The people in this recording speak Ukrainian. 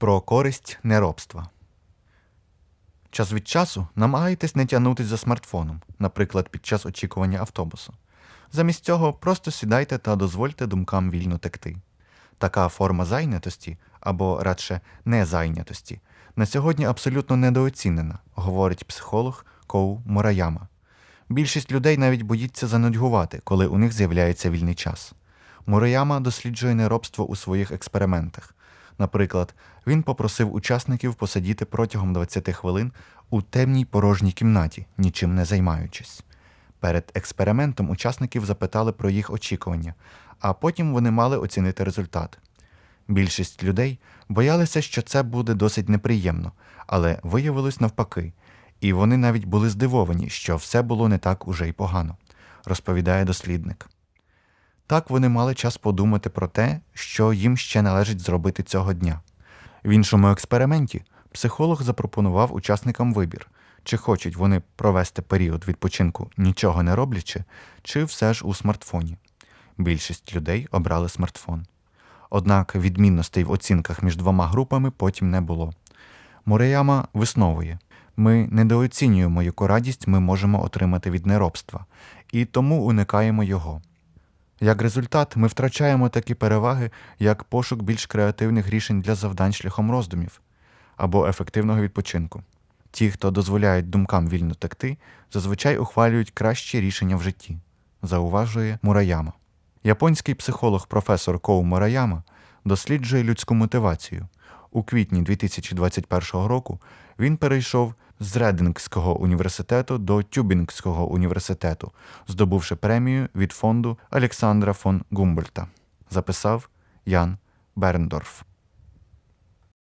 Про користь неробства. Час від часу намагайтесь не тягнутись за смартфоном, наприклад, під час очікування автобусу. Замість цього просто сідайте та дозвольте думкам вільно текти. Така форма зайнятості, або радше незайнятості, на сьогодні абсолютно недооцінена, говорить психолог Коу Мураяма. Більшість людей навіть боїться занудьгувати, коли у них з'являється вільний час. Мураяма досліджує неробство у своїх експериментах. Наприклад, він попросив учасників посидіти протягом 20 хвилин у темній порожній кімнаті, нічим не займаючись. Перед експериментом учасників запитали про їх очікування, а потім вони мали оцінити результат. Більшість людей боялися, що це буде досить неприємно, але виявилось навпаки, і вони навіть були здивовані, що все було не так уже й погано, розповідає дослідник. Так вони мали час подумати про те, що їм ще належить зробити цього дня. В іншому експерименті психолог запропонував учасникам вибір, чи хочуть вони провести період відпочинку нічого не роблячи, чи все ж у смартфоні. Більшість людей обрали смартфон. Однак відмінностей в оцінках між двома групами потім не було. Мураяма висновує: ми недооцінюємо, яку радість ми можемо отримати від неробства, і тому уникаємо його. Як результат, ми втрачаємо такі переваги, як пошук більш креативних рішень для завдань шляхом роздумів або ефективного відпочинку. Ті, хто дозволяють думкам вільно текти, зазвичай ухвалюють кращі рішення в житті, зауважує Мураяма. Японський психолог професор Коу Мураяма досліджує людську мотивацію. У квітні 2021 року він перейшов з Редингського університету до Тюбінгського університету, здобувши премію від фонду Олександра фон Гумбольта, записав Ян Берндорф.